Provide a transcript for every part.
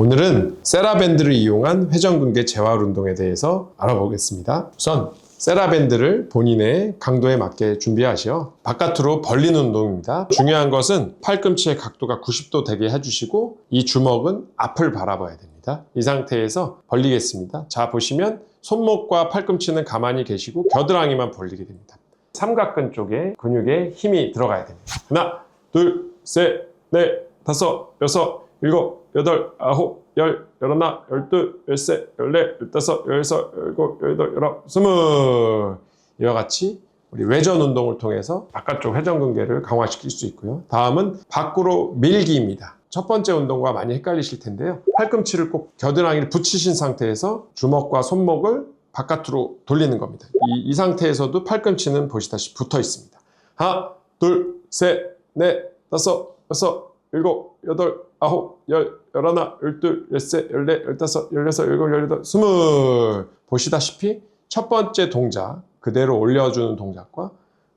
오늘은 세라밴드를 이용한 회전근개 재활 운동에 대해서 알아보겠습니다. 우선 세라밴드를 본인의 강도에 맞게 준비하시어 바깥으로 벌리는 운동입니다. 중요한 것은 팔꿈치의 각도가 90도 되게 해주시고 이 주먹은 앞을 바라봐야 됩니다. 이 상태에서 벌리겠습니다. 자 보시면 손목과 팔꿈치는 가만히 계시고 겨드랑이만 벌리게 됩니다. 삼각근 쪽에 근육에 힘이 들어가야 됩니다. 하나, 둘, 셋, 넷, 다섯, 여섯, 일곱, 여덟, 아홉, 열, 열하나, 열둘, 열셋, 열넷, 열다섯, 열여섯, 열일곱, 열여덟, 열아홉, 스물. 이와 같이 우리 외전 운동을 통해서 바깥쪽 회전근개를 강화시킬 수 있고요. 다음은 밖으로 밀기입니다. 첫 번째 운동과 많이 헷갈리실 텐데요. 팔꿈치를 꼭 겨드랑이를 붙이신 상태에서 주먹과 손목을 바깥으로 돌리는 겁니다. 이, 이 상태에서도 팔꿈치는 보시다시피 붙어 있습니다. 하나, 둘, 셋, 넷, 다섯, 여섯, 일곱, 여덟, 아홉, 열, 열하나, 열둘, 열셋, 열넷, 열다섯, 열여섯, 열일곱, 열여덟, 스물. 보시다시피 첫 번째 동작 그대로 올려주는 동작과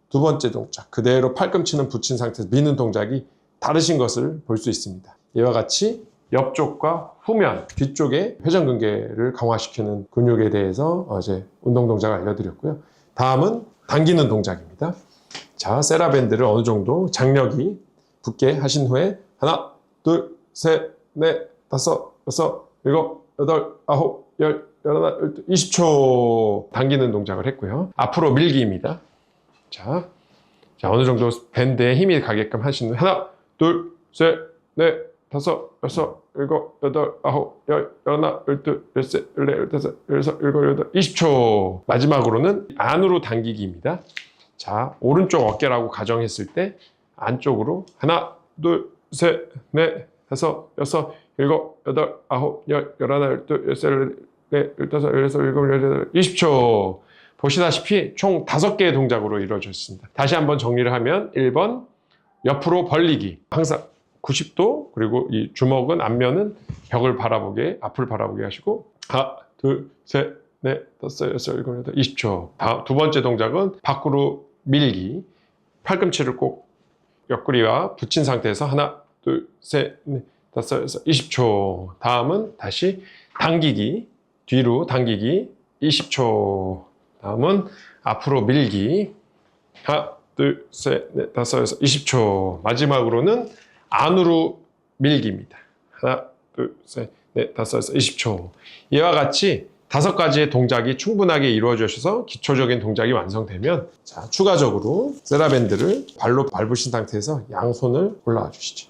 두 번째 동작 그대로 팔꿈치는 붙인 상태에서 미는 동작이 다르신 것을 볼 수 있습니다. 이와 같이 옆쪽과 후면, 뒤쪽의 회전근개를 강화시키는 근육에 대해서 어제 운동 동작을 알려드렸고요. 다음은 당기는 동작입니다. 자, 세라밴드를 어느 정도 장력이 붙게 하신 후에 하나, 둘, 셋, 넷, 다섯, 여섯, 일곱, 여덟, 아홉, 열, 열하나, 열두, 20초 당기는 동작을 했고요. 앞으로 밀기입니다. 자, 자 어느 정도 밴드에 힘이 가게끔 하신 후에 하나, 둘, 셋, 넷, 다섯, 여섯, 일곱, 여덟, 아홉, 열, 열하나, 열둘, 열셋, 열넷, 열다섯, 열여섯, 일곱, 여덟, 20초. 마지막으로는 안으로 당기기입니다. 자, 오른쪽 어깨라고 가정했을 때 안쪽으로 하나, 둘, 셋, 넷, 다섯, 여섯, 일곱, 여덟, 아홉, 열, 열하나, 열둘, 열셋, 열넷, 열다섯, 열여섯, 일곱, 열여덟, 20초. 보시다시피 총 다섯 개의 동작으로 이루어졌습니다. 다시 한번 정리를 하면 1번 옆으로 벌리기. 항상 90도 그리고 이 주먹은 앞면은 벽을 바라보게 앞을 바라보게 하시고 하나 둘 셋 넷 다섯 여섯 일곱 여덟 20초 다음 두 번째 동작은 밖으로 밀기 팔꿈치를 꼭 옆구리와 붙인 상태에서 하나 둘 셋 넷 다섯 여섯 20초. 다음은 다시 당기기. 뒤로 당기기. 20초. 다음은 앞으로 밀기. 하나 둘 셋 넷 다섯 여섯 20초. 마지막으로는 안으로 밀기입니다. 하나, 둘, 셋, 넷, 다섯, 여섯, 20초. 이와 같이 다섯 가지의 동작이 충분하게 이루어져서 기초적인 동작이 완성되면 자, 추가적으로 세라밴드를 발로 밟으신 상태에서 양손을 올라와 주시죠.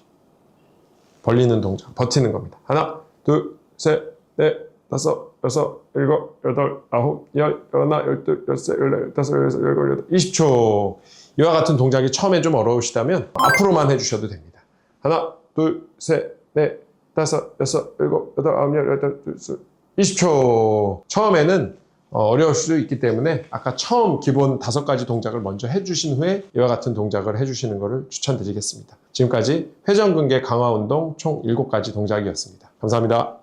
벌리는 동작, 버티는 겁니다. 하나, 둘, 셋, 넷, 다섯, 여섯, 일곱, 여덟, 아홉, 열, 열하나, 열둘, 열셋, 열넷, 열다섯, 열여섯, 열일곱, 열여덟, 20초. 이와 같은 동작이 처음에 좀 어려우시다면 앞으로만 해주셔도 됩니다. 하나, 둘, 셋, 넷, 다섯, 여섯, 일곱, 여덟, 아홉, 열, 열덟, 둘, 20초. 처음에는 어, 어려울 수도 있기 때문에 아까 처음 기본 다섯 가지 동작을 먼저 해주신 후에 이와 같은 동작을 해주시는 것을 추천드리겠습니다. 지금까지 회전근개 강화 운동 총 7가지 동작이었습니다. 감사합니다.